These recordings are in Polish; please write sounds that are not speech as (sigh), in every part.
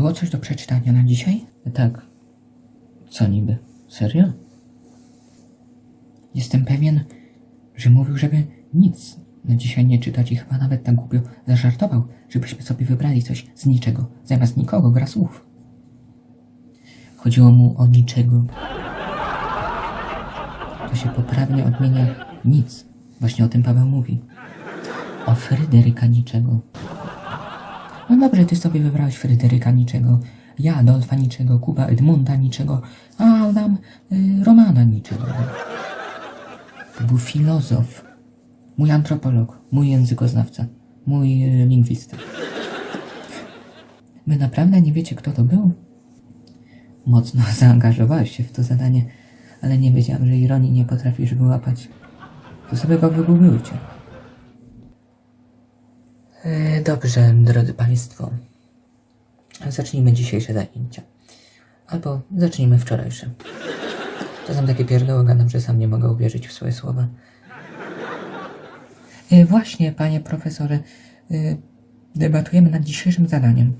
Było coś do przeczytania na dzisiaj? Tak. Co niby? Serio? Jestem pewien, że mówił, żeby nic na dzisiaj nie czytać i chyba nawet tak głupio zażartował, żebyśmy sobie wybrali coś z niczego. Zamiast nikogo gra słów. Chodziło mu o niczego. To się poprawnie odmienia nic. Właśnie o tym Paweł mówi. O Fryderyka niczego. No dobrze, ty sobie wybrałeś Fryderyka niczego, ja Adolfa niczego, Kuba Edmunda niczego, a Adam y, Romana niczego. To był filozof, mój antropolog, mój językoznawca, mój y, lingwista. Wy naprawdę nie wiecie, kto to był? Mocno (laughs) zaangażowałeś się w to zadanie, ale nie wiedziałem, że ironii nie potrafisz wyłapać. To sobie go wygooglujcie. E, Dobrze, drodzy Państwo. Zacznijmy dzisiejsze zajęcia. Albo zacznijmy wczorajsze. Czasem takie pierdoły gadam, że sam nie mogę uwierzyć w swoje słowa. E, Właśnie, panie profesorze, e, debatujemy nad dzisiejszym zadaniem.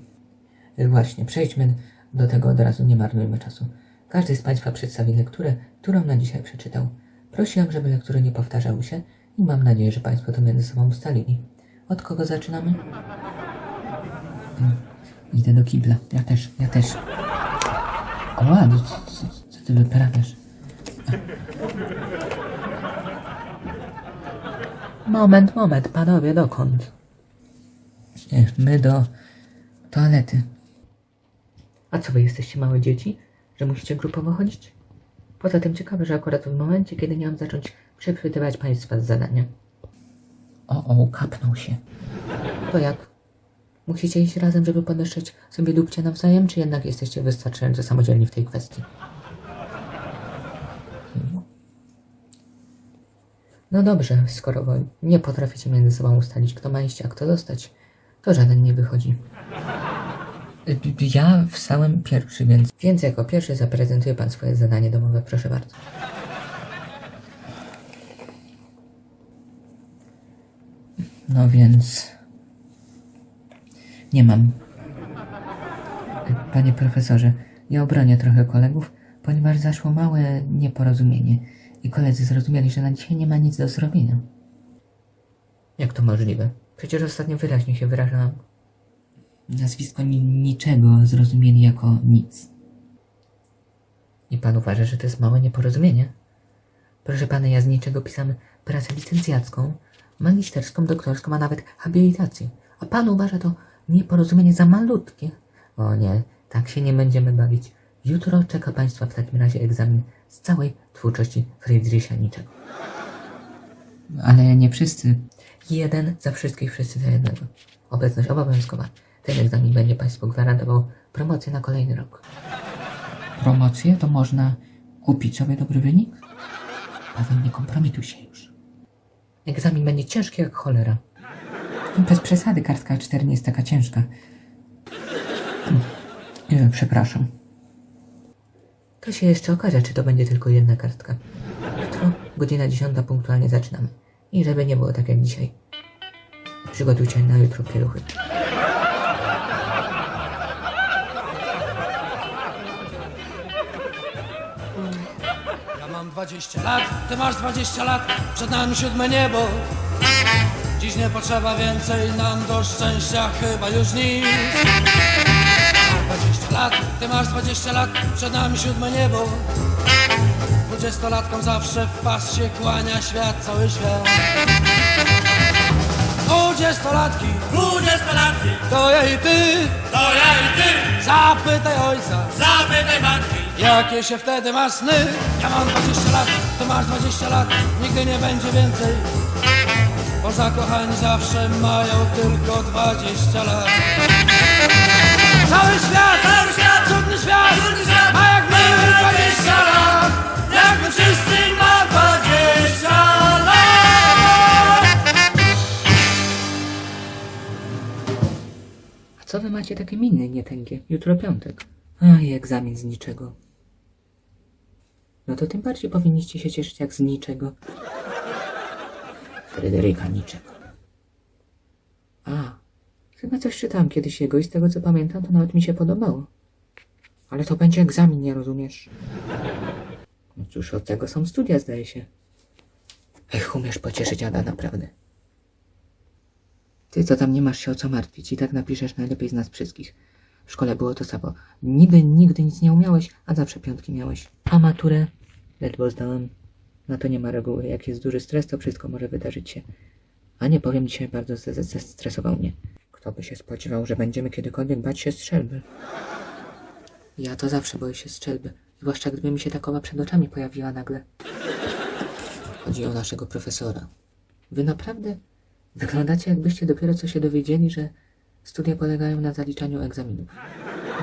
Właśnie, przejdźmy do tego od razu, nie marnujmy czasu. Każdy z Państwa przedstawi lekturę, którą na dzisiaj przeczytał. Prosiłem, żeby lektury nie powtarzały się i mam nadzieję, że Państwo to między sobą ustalili. Od kogo zaczynamy? Mm, Idę do kibla. Ja też, ja też. O, ładnie, co, co, co ty wyprawiasz? Moment, moment, panowie, dokąd? My do toalety. A co wy jesteście małe dzieci? Że musicie grupowo chodzić? Poza tym ciekawe, że akurat w momencie, kiedy miałam zacząć przepytywać państwa z zadania. O, o, kapnął się. To jak? Musicie iść razem, żeby podeszczeć sobie dupcie nawzajem, czy jednak jesteście wystarczająco samodzielni w tej kwestii? No dobrze, skoro nie potraficie między sobą ustalić, kto ma iść, a kto zostać, to żaden nie wychodzi. Y, Ja wstałem pierwszy, więc... Więc jako pierwszy zaprezentuje pan swoje zadanie domowe, proszę bardzo. No więc... Nie mam. Panie profesorze, ja obronię trochę kolegów, ponieważ zaszło małe nieporozumienie i koledzy zrozumieli, że na dzisiaj nie ma nic do zrobienia. Jak to możliwe? Przecież ostatnio wyraźnie się wyrażałam. Nazwisko ni niczego zrozumieli jako nic. I pan uważa, że to jest małe nieporozumienie? Proszę pana, ja z niczego pisam pracę licencjacką, magisterską, doktorską, a nawet habilitację. A pan uważa to nieporozumienie za malutkie? O nie, tak się nie będziemy bawić. Jutro czeka państwa w takim razie egzamin z całej twórczości Friedricha Niczego. Ale nie wszyscy. Jeden za wszystkich, wszyscy za jednego. Obecność obowiązkowa. Ten egzamin będzie państwu gwarantował promocję na kolejny rok. Promocję to można kupić sobie dobry wynik? Paweł, nie kompromituj się już. Egzamin będzie ciężki jak cholera. Bez przesady, kartka 4 nie jest taka ciężka. Nie, przepraszam. To się jeszcze okaże, czy to będzie tylko jedna kartka. Jutro, godzina 10 punktualnie zaczynamy. I żeby nie było tak jak dzisiaj. Przygotujcie na jutro pieluchy. Mam 20 lat, ty masz 20 lat, przed nami siódme niebo. Dziś nie potrzeba więcej nam do szczęścia, chyba już nic. Ja mam 20 lat, ty masz 20 lat, przed nami siódme niebo. Dwudziestolatkom zawsze w pas się kłania świat, cały świat. Dwudziestolatki, Dwudziestolatki, to ja i ty, to ja i ty, zapytaj ojca. zapytaj matki. Jakie się wtedy ma sny? Ja mam 20 lat, ty masz 20 lat, nigdy nie będzie więcej. Bo zakochani zawsze mają tylko 20 lat. Cały świat, Cały świat, cudny świat, cudny świat, ma jak my 20 lat. jak my wszyscy ma 20 lat. A co wy macie takie miny nietęgie? Jutro piątek. A i egzamin z niczego. No to tym bardziej powinniście się cieszyć jak z niczego. Fryderyka niczego. A, Chyba coś czytałem kiedyś jego i z tego co pamiętam, to nawet mi się podobało. Ale to będzie egzamin, nie rozumiesz? No cóż, od tego są studia, zdaje się. Ech, umiesz pocieszyć Ada, naprawdę. Ty to tam nie masz się o co martwić i tak napiszesz najlepiej z nas wszystkich. W szkole było to samo. Niby nigdy nic nie umiałeś, a zawsze piątki miałeś. A maturę? Ledwo zdałem. Na to nie ma reguły. Jak jest duży stres, to wszystko może wydarzyć się. A nie powiem, dzisiaj bardzo ze- ze- zestresował mnie. Kto by się spodziewał, że będziemy kiedykolwiek bać się strzelby? Ja to zawsze boję się strzelby. Zwłaszcza gdyby mi się takowa przed oczami pojawiła nagle. Chodzi o naszego profesora. Wy naprawdę wyglądacie jakbyście dopiero co się dowiedzieli, że studia polegają na zaliczaniu egzaminów.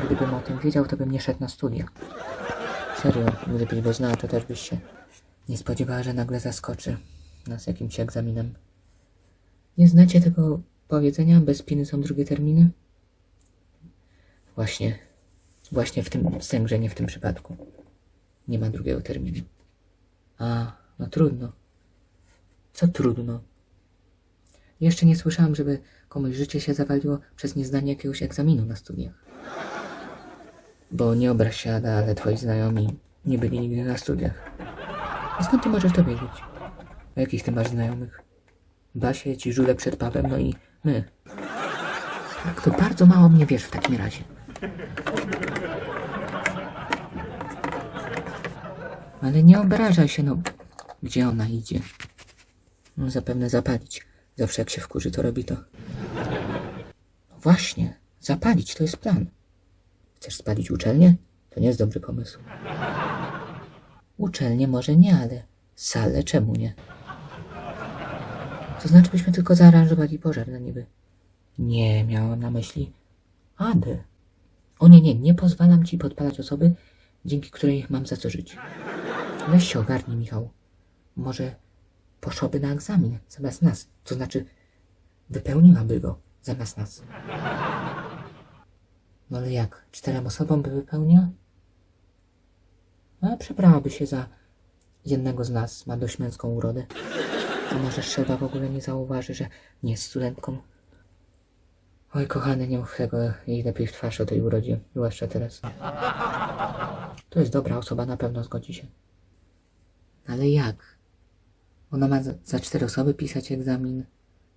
Gdybym o tym wiedział, to bym nie szedł na studia. Serio, gdybyś go znała, to też byś się nie spodziewała, że nagle zaskoczy nas jakimś egzaminem. Nie znacie tego powiedzenia, bez piny są drugie terminy? Właśnie, właśnie w tym sęgrze, nie w tym przypadku. Nie ma drugiego terminu. A, no trudno. Co trudno? Jeszcze nie słyszałam, żeby komuś życie się zawaliło przez niezdanie jakiegoś egzaminu na studiach. Bo nie obraź się, Ada, ale twoi znajomi nie byli nigdy na studiach. Skąd ty możesz to wiedzieć? A jakich ty masz znajomych? Basie, ci żule przed pubem, no i my. Tak, to bardzo mało mnie wiesz w takim razie. Ale nie obrażaj się, no. Gdzie ona idzie? No, zapewne zapalić. Zawsze jak się wkurzy, to robi to. Właśnie, zapalić to jest plan. Chcesz spalić uczelnię? To nie jest dobry pomysł. Uczelnię może nie, ale salę czemu nie? To znaczy byśmy tylko zaaranżowali pożar na niby. Nie, miałam na myśli Adę. O nie, nie, nie pozwalam ci podpalać osoby, dzięki której mam za co żyć. Weź się ogarnij, Michał. Może poszłaby na egzamin zamiast nas. To znaczy, wypełniłaby go zamiast nas. No ale jak? Czterem osobom by wypełniła? A przebrałaby się za jednego z nas, ma dość męską urodę. A może Szczerba w ogóle nie zauważy, że nie jest studentką? Oj, kochany, nie mów tego, jej lepiej w twarz o tej urodzie, zwłaszcza teraz. To jest dobra osoba, na pewno zgodzi się. Ale jak? Ona ma za, za cztery osoby pisać egzamin.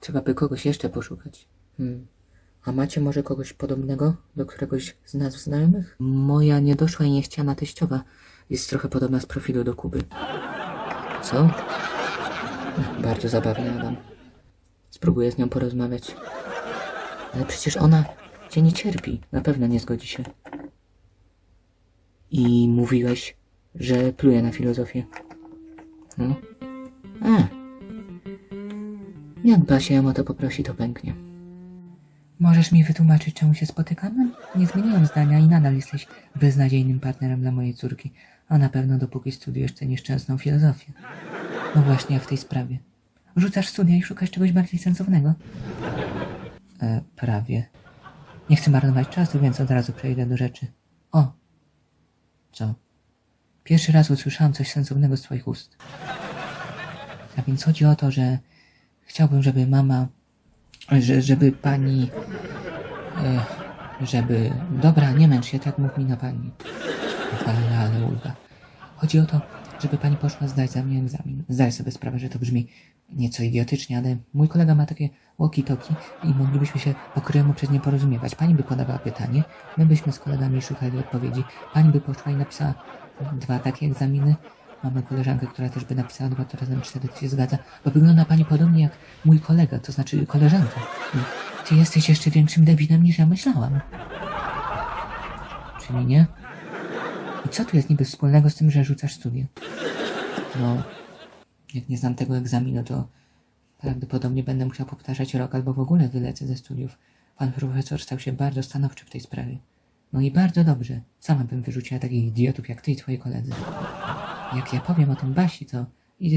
Trzeba by kogoś jeszcze poszukać. Hmm. A macie może kogoś podobnego do któregoś z nas znajomych? Moja niedoszła i niechciana teściowa jest trochę podobna z profilu do Kuby. Co? Bardzo zabawny Adam. Spróbuję z nią porozmawiać. Ale przecież ona cię nie cierpi. Na pewno nie zgodzi się. I mówiłeś, że pluje na filozofię. No. A. Jak Basia ją o to poprosi, to pęknie. Możesz mi wytłumaczyć, czemu się spotykamy? Nie zmieniłam zdania i nadal jesteś beznadziejnym partnerem dla mojej córki, a na pewno dopóki studiujesz tę nieszczęsną filozofię. No właśnie, w tej sprawie. Rzucasz studia i szukasz czegoś bardziej sensownego? E, prawie. Nie chcę marnować czasu, więc od razu przejdę do rzeczy. O! Co? Pierwszy raz usłyszałam coś sensownego z twoich ust. A więc chodzi o to, że chciałbym, żeby mama, że, żeby pani, e, żeby, dobra, nie męcz się, tak mów mi na pani. Ale, ale ulga. Chodzi o to, żeby pani poszła zdać za mnie egzamin. Zdaję sobie sprawę, że to brzmi nieco idiotycznie, ale mój kolega ma takie walkie-talkie i moglibyśmy się po kryjomu przez nie porozumiewać. Pani by podawała pytanie, my byśmy z kolegami szukali odpowiedzi. Pani by poszła i napisała dwa takie egzaminy. Mamy koleżankę, która też by napisała dwa, to razem cztery, to się zgadza. Bo wygląda pani podobnie jak mój kolega, to znaczy koleżanka. Ty jesteś jeszcze większym debilem niż ja myślałam. Czyli nie? I co tu jest niby wspólnego z tym, że rzucasz studia? No, jak nie znam tego egzaminu, to prawdopodobnie będę musiał powtarzać rok albo w ogóle wylecę ze studiów. Pan profesor stał się bardzo stanowczy w tej sprawie. No i bardzo dobrze. Sama bym wyrzuciła takich idiotów jak ty i twoi koledzy. Jak ja powiem o tym Basi, to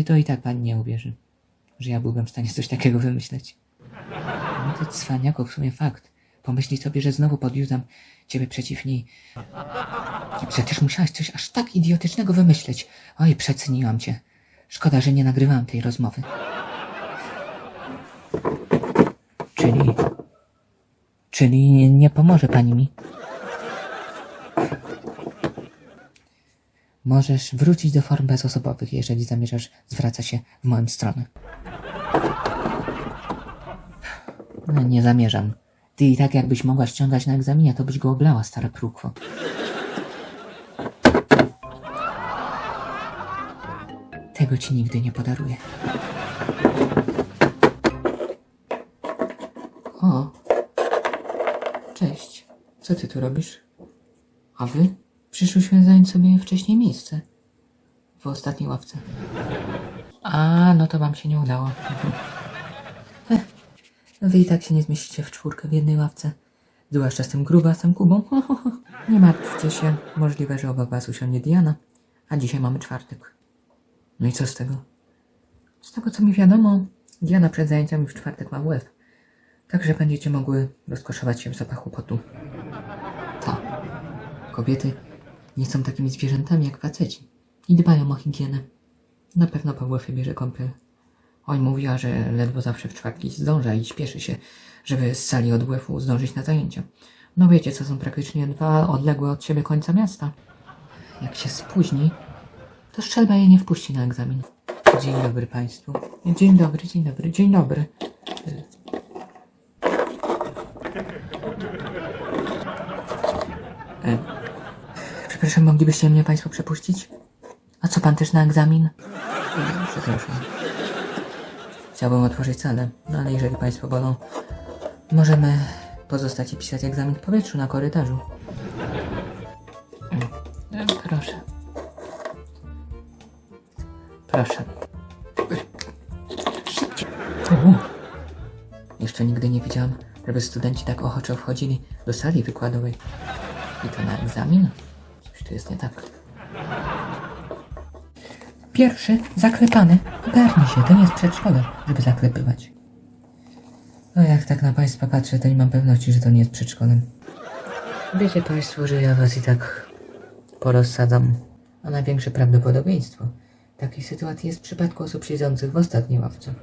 to i tak pani nie uwierzy, że ja byłbym w stanie coś takiego wymyśleć. No to cwaniaku, w sumie fakt. Pomyśli sobie, że znowu podjudzam ciebie przeciw niej. Też musiałaś coś aż tak idiotycznego wymyśleć. Oj, przeceniłam cię. Szkoda, że nie nagrywałam tej rozmowy. Czyli Czyli nie pomoże pani mi? Możesz wrócić do form bezosobowych, jeżeli zamierzasz zwracać się w moją stronę. No, nie zamierzam. Ty i tak jakbyś mogła ściągać na egzaminie, to byś go oblała, stara krukwo. Tego ci nigdy nie podaruję. O, cześć. Co ty tu robisz? A wy? Przyszłyśmy zająć sobie wcześniej miejsce. W ostatniej ławce. A, no to wam się nie udało. (laughs) Wy i tak się nie zmieścicie w czwórkę w jednej ławce. Zwłaszcza z tym grubasem Kubą. (laughs) Nie martwcie się. Możliwe, że obok was usiądzie Diana. A dzisiaj mamy czwartek. No i co z tego? Z tego co mi wiadomo, Diana przed zajęciami w czwartek ma WF. Także będziecie mogły rozkoszować się w zapachu potu. To. Kobiety nie są takimi zwierzętami jak faceci. I dbają o higienę. Na pewno po WF bierze kąpiel. Oj, mówiła, że ledwo zawsze w czwartki zdąża i śpieszy się, żeby z sali od WF-u zdążyć na zajęcia. No wiecie, co są praktycznie dwa odległe od siebie końca miasta. Jak się spóźni, to Szczelba jej nie wpuści na egzamin. Dzień dobry Państwu. Dzień dobry, dzień dobry, dzień dobry. Przepraszam, moglibyście mnie Państwo przepuścić? A co Pan też na egzamin? E, Przepraszam. Chciałbym otworzyć salę, no ale jeżeli Państwo wolą, możemy pozostać i pisać egzamin w powietrzu na korytarzu. E, Proszę. Proszę. Jeszcze nigdy nie widziałam, żeby studenci tak ochoczo wchodzili do sali wykładowej. I to na egzamin? Tu jest nie tak. Pierwszy, zaklepany. Ogarnij się, to nie jest przedszkole, żeby zaklepywać. No jak tak na Państwa patrzę, to nie mam pewności, że to nie jest przedszkolem. Wiecie Państwo, że ja Was i tak porozsadzam, a największe prawdopodobieństwo takiej sytuacji jest w przypadku osób siedzących w ostatniej ławce.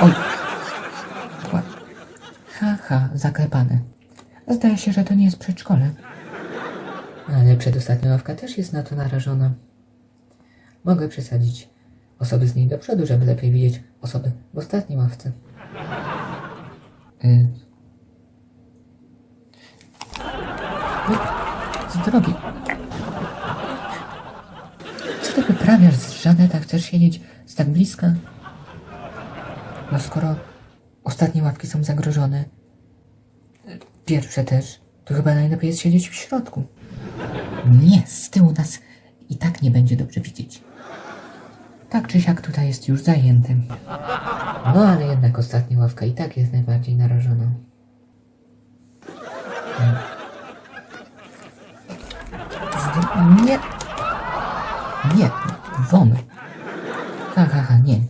Oj! Ha, ha, zaklepany. Zdaje się, że to nie jest przedszkole. Ale przedostatnia ławka też jest na to narażona. Mogę przesadzić osoby z niej do przodu, żeby lepiej widzieć osoby w ostatniej ławce. Y... Oj, Z drogi. Co ty wyprawiasz z Żaneta? Chcesz siedzieć z tak bliska? No skoro ostatnie ławki są zagrożone, pierwsze też, to chyba najlepiej jest siedzieć w środku. Nie, z tyłu nas i tak nie będzie dobrze widzieć. Tak czy siak tutaj jest już zajęty. No ale jednak ostatnia ławka i tak jest najbardziej narażona. Nie. Nie, won. Ha, ha, ha, nie.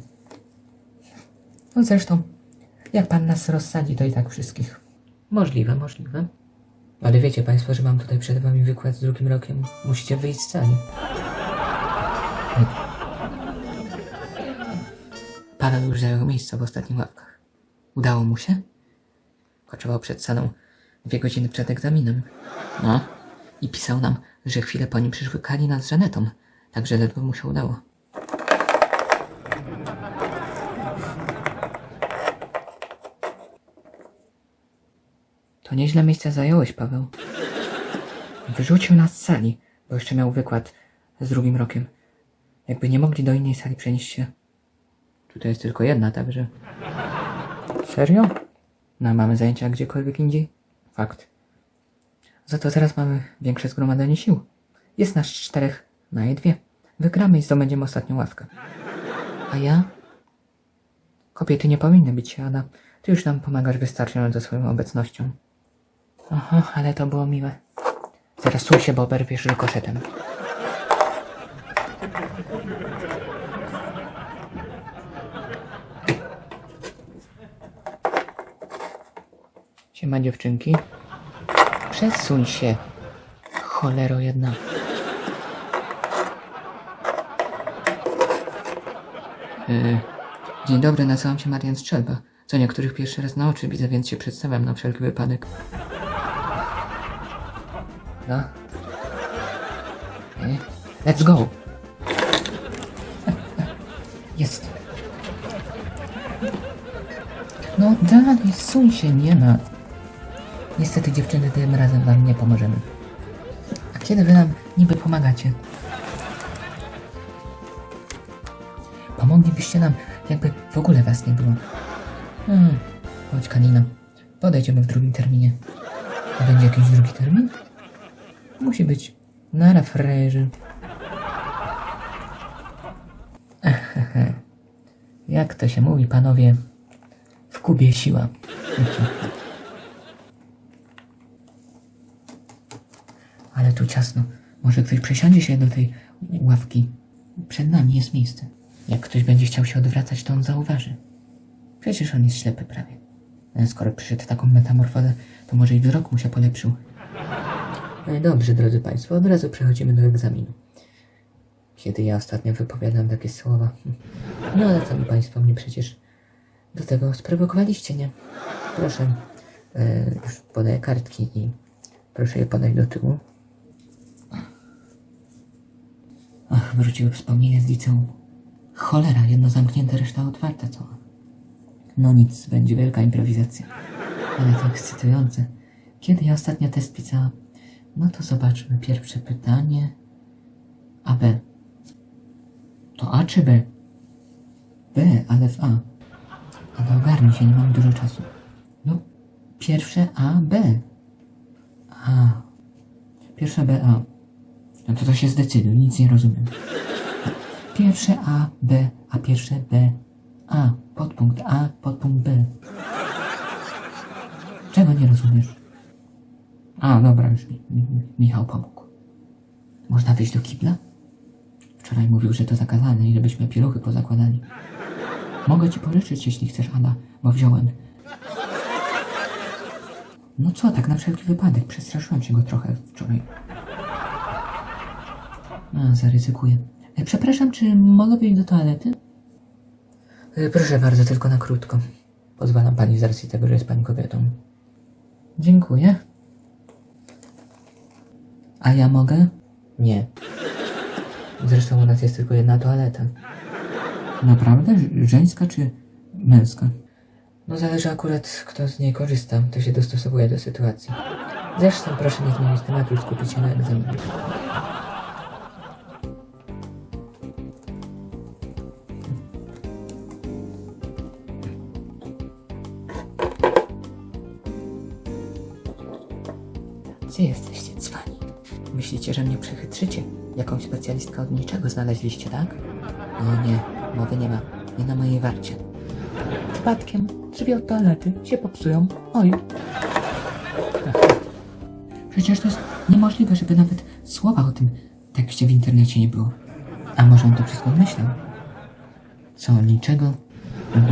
No zresztą, jak pan nas rozsadzi, to i tak wszystkich. Możliwe, możliwe. Ale wiecie państwo, że mam tutaj przed wami wykład z drugim rokiem. Musicie wyjść z sali. Paweł już zajął miejsce w ostatnich łapkach. Udało mu się? Koczował przed salą dwie godziny przed egzaminem. No. I pisał nam, że chwilę po nim przyszły Kalina z Żanetą. Także ledwo mu się udało. To nieźle miejsce zająłeś, Paweł. Wyrzucił nas z sali, bo jeszcze miał wykład z drugim rokiem. Jakby nie mogli do innej sali przenieść się. Tutaj jest tylko jedna, także... Serio? No, mamy zajęcia gdziekolwiek indziej? Fakt. Za to teraz mamy większe zgromadzenie sił. Jest nas czterech na je dwie. Wygramy i zdobędziemy ostatnią ławkę. A ja? Kobiety nie powinny się, Ada. Ty już nam pomagasz wystarczająco swoją obecnością. Oho, ale to było miłe. Zaraz suń się, bo oberwiesz rykoszetem. Siema dziewczynki. Przesuń się. Cholero jedna. Yy, dzień dobry, nazywam się Marian Strzelba. Co niektórych pierwszy raz na oczy widzę, więc się przedstawiam na wszelki wypadek. Let's go! Jest. No dalej, suń się, nie ma. Niestety dziewczyny, tym razem wam nie pomożemy. A kiedy wy nam niby pomagacie? Pomoglibyście nam, jakby w ogóle was nie było. Hmm, chodź kanina. Podejdziemy w drugim terminie. A będzie jakiś drugi termin? Musi być. Frajerzy. Ehehe. Jak to się mówi, panowie? W Kubie siła. (laughs) Ale tu ciasno. Może ktoś przesiądzie się do tej ławki. Przed nami jest miejsce. Jak ktoś będzie chciał się odwracać, to on zauważy. Przecież on jest ślepy prawie. E, Skoro przyszedł taką metamorfozę, to może i wzrok mu się polepszył. E, Dobrze, drodzy Państwo, od razu przechodzimy do egzaminu. Kiedy ja ostatnio wypowiadam takie słowa. (laughs) No ale co mi Państwo mnie przecież do tego sprowokowaliście, nie? Proszę, e, już podaję kartki i proszę je podać do tyłu. Ach, wróciły wspomnienia z liceum. Cholera, jedno zamknięte, reszta otwarta cała. No nic, będzie wielka improwizacja. Ale to ekscytujące. Kiedy ja ostatnio test pisałam? No to zobaczmy. Pierwsze pytanie. A B. To A czy B? B, ale w A. Ale ogarnij się, nie mam dużo czasu. No, pierwsze A, B. A. Pierwsze B, A. No to to się zdecyduj, nic nie rozumiem. Pierwsze A, B, a pierwsze B, A. Podpunkt A, podpunkt B. Czego nie rozumiesz? A, dobra, już mi, mi, Michał pomógł. Można wyjść do kibla? Wczoraj mówił, że to zakazane i żebyśmy pieluchy pozakładali. Mogę ci pożyczyć, jeśli chcesz, Ada, bo wziąłem. No co, tak na wszelki wypadek. Przestraszyłem się go trochę wczoraj. A, zaryzykuję. E, Przepraszam, czy mogę wyjść do toalety? E, Proszę bardzo, tylko na krótko. Pozwalam pani z racji tego, że jest pani kobietą. Dziękuję. A ja mogę? Nie. Zresztą u nas jest tylko jedna toaleta. Naprawdę? Ż- Żeńska czy męska? No zależy akurat, kto z niej korzysta. To się dostosowuje do sytuacji. Zresztą proszę nie zmienić tematu i skupić się na egzaminie. Gdzie cwani? Myślicie, że mnie przechytrzycie? Jakąś specjalistkę od niczego znaleźliście, tak? O nie, mowy nie ma. Nie na mojej warcie. Przypadkiem drzwi od toalety się popsują. Oj. Przecież to jest niemożliwe, żeby nawet słowa o tym tekście w internecie nie było. A może on to wszystko myślał? Co, niczego?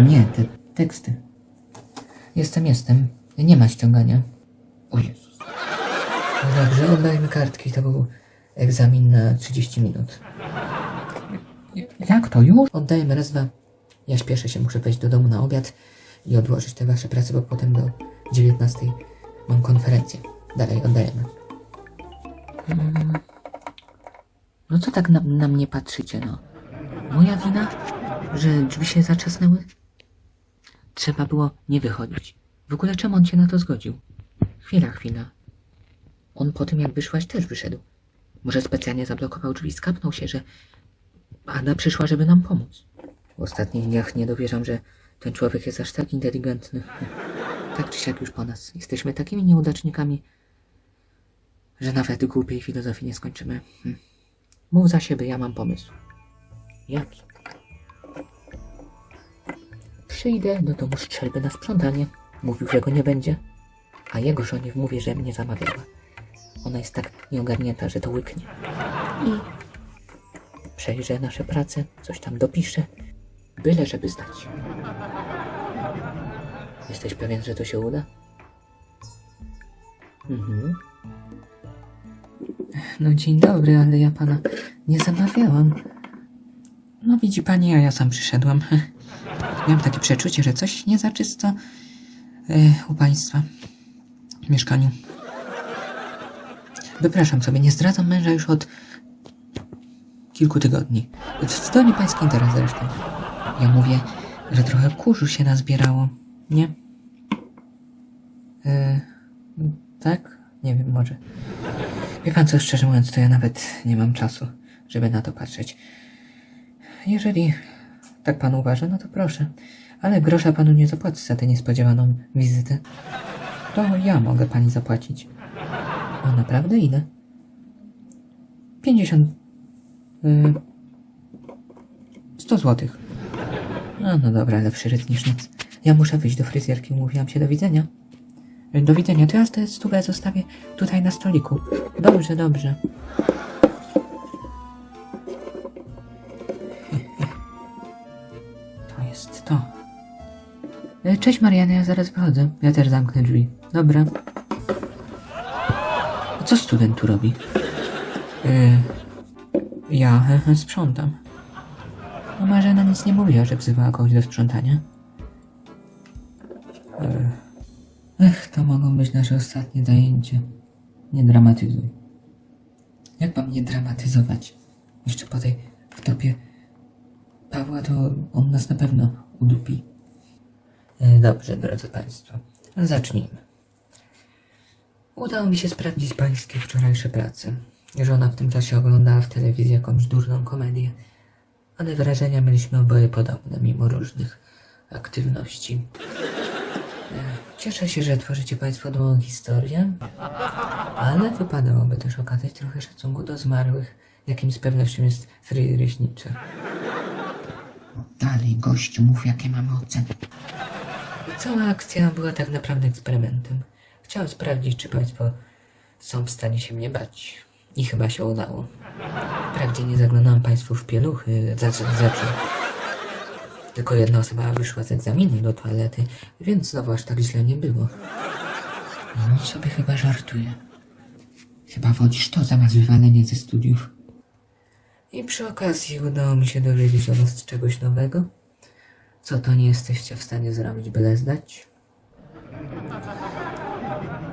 Nie, te teksty. Jestem, jestem. Nie ma ściągania. O Jezus. No dobrze, oddajmy kartki. To był egzamin na 30 minut. Jak to już? Oddajemy raz, dwa. Ja śpieszę się, muszę wejść do domu na obiad i odłożyć te wasze prace, bo potem do 19 mam konferencję. Dalej, oddajemy. Mm. No co tak na, na mnie patrzycie, no? Moja wina, że drzwi się zatrzasnęły? Trzeba było nie wychodzić. W ogóle czemu on się na to zgodził? Chwila, chwila. On po tym jak wyszłaś też wyszedł. Może specjalnie zablokował drzwi, skapnął się, że Ada przyszła, żeby nam pomóc. W ostatnich dniach nie dowierzam, że ten człowiek jest aż tak inteligentny. (laughs) Tak czy siak już po nas. Jesteśmy takimi nieudacznikami, że nawet głupiej filozofii nie skończymy. Hm. Mów za siebie, ja mam pomysł. Jaki? Przyjdę do domu strzelby na sprzątanie. Mówił, że go nie będzie. A jego żonie wmówię, że mnie zamawiała. Ona jest tak nieogarnięta, że to łyknie. I przejrzę nasze prace, coś tam dopiszę, byle żeby zdać. Jesteś pewien, że to się uda? Mhm. No dzień dobry, ale ja pana nie zamawiałam. No widzi pani, a ja sam przyszedłem. (laughs) Miałem takie przeczucie, że coś nie za czysto yy, u państwa w mieszkaniu. Wypraszam sobie, nie zdradzam męża już od kilku tygodni. To, to nie pański interes zresztą. Ja mówię, że trochę kurzu się nazbierało, nie? Yy, tak? Nie wiem, może. Wie pan co, szczerze mówiąc, to ja nawet nie mam czasu, żeby na to patrzeć. Jeżeli tak pan uważa, no to proszę. Ale grosza panu nie zapłacę za tę niespodziewaną wizytę. To ja mogę pani zapłacić. O, naprawdę? Ile? 50... Yy, 100 złotych. No, no dobra, lepszy rytm niż nic. Ja muszę wyjść do fryzjerki, mówiłam się do widzenia. Do widzenia, to ja tę stówę zostawię tutaj na stoliku. Dobrze, dobrze. (laughs) To jest to. Cześć Mariany, ja zaraz wychodzę. Ja też zamknę drzwi. Dobra. Co student tu robi? Yy, ja sprzątam. No Marzena nic nie mówiła, że wzywała kogoś do sprzątania. Yy. Ech, to mogą być nasze ostatnie zajęcia. Nie dramatyzuj. Jak mam nie dramatyzować? Jeszcze po tej wtopie Pawła to on nas na pewno udupi. E, Dobrze, drodzy Państwo, zacznijmy. Udało mi się sprawdzić Pańskie wczorajsze prace. Żona w tym czasie oglądała w telewizji jakąś durną komedię, ale wrażenia mieliśmy oboje podobne, mimo różnych aktywności. E, Cieszę się, że tworzycie Państwo długą historię, ale wypadałoby też okazać trochę szacunku do zmarłych, jakim z pewnością jest Friedrich Nietzsche. Dalej, gościu, mów jakie mamy oceny. Cała akcja była tak naprawdę eksperymentem. Chciałem sprawdzić, czy Państwo są w stanie się mnie bać. I chyba się udało. Wprawdzie nie zaglądałem Państwu w pieluchy, znaczy, znaczy. Tylko jedna osoba wyszła z egzaminu do toalety, więc znowu aż tak źle nie było. No sobie chyba żartuje. Chyba wodzisz to zamiast wywalenia ze studiów. I przy okazji udało mi się dowiedzieć o was czegoś nowego. Co to nie jesteście w stanie zrobić, byle zdać?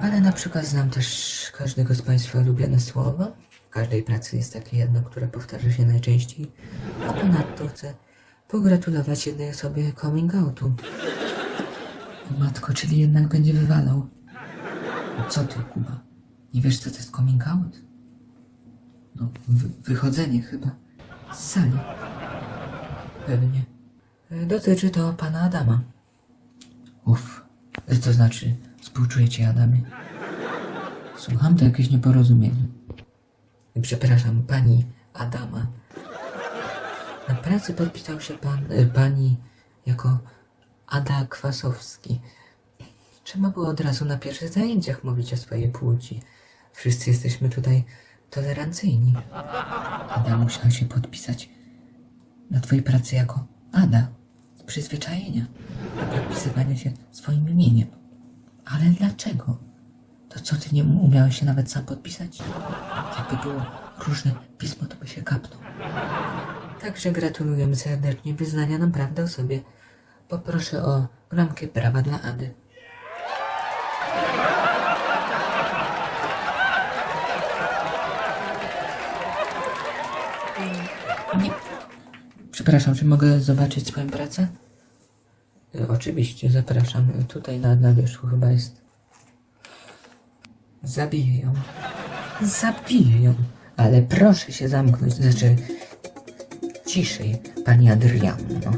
Ale na przykład znam też każdego z Państwa ulubione słowo. W każdej pracy jest takie jedno, które powtarza się najczęściej. A ponadto chcę pogratulować jednej osobie coming outu. Matko, czyli jednak będzie wywalał. A co ty, Kuba? Nie wiesz, co to jest coming out? No, wy wychodzenie chyba. Z sali. Pewnie. E, Dotyczy to pana Adama. Uff. E, To znaczy, współczuję cię, Adamie. Słucham, to jakieś nieporozumienie. Przepraszam, pani Adama. Na pracy podpisał się pan, e, pani jako Ada Kwasowski. Trzeba było od razu na pierwszych zajęciach mówić o swojej płci. Wszyscy jesteśmy tutaj tolerancyjni. Ada musiała się podpisać na twojej pracy jako Ada. Z przyzwyczajenia do podpisywania się swoim imieniem. Ale dlaczego? To co, ty nie umiałeś się nawet sam podpisać? Jakby było różne pismo, to by się kapnął. Także gratulujemy serdecznie wyznania nam prawdy o sobie. Poproszę o bramkę prawa dla Ady. Nie. Przepraszam, czy mogę zobaczyć swoją pracę? E, Oczywiście, zapraszam. Tutaj na, na wierzchu chyba jest. Zabiję ją. Zabiję ją. Ale proszę się zamknąć, znaczy ciszej, pani Adrianno.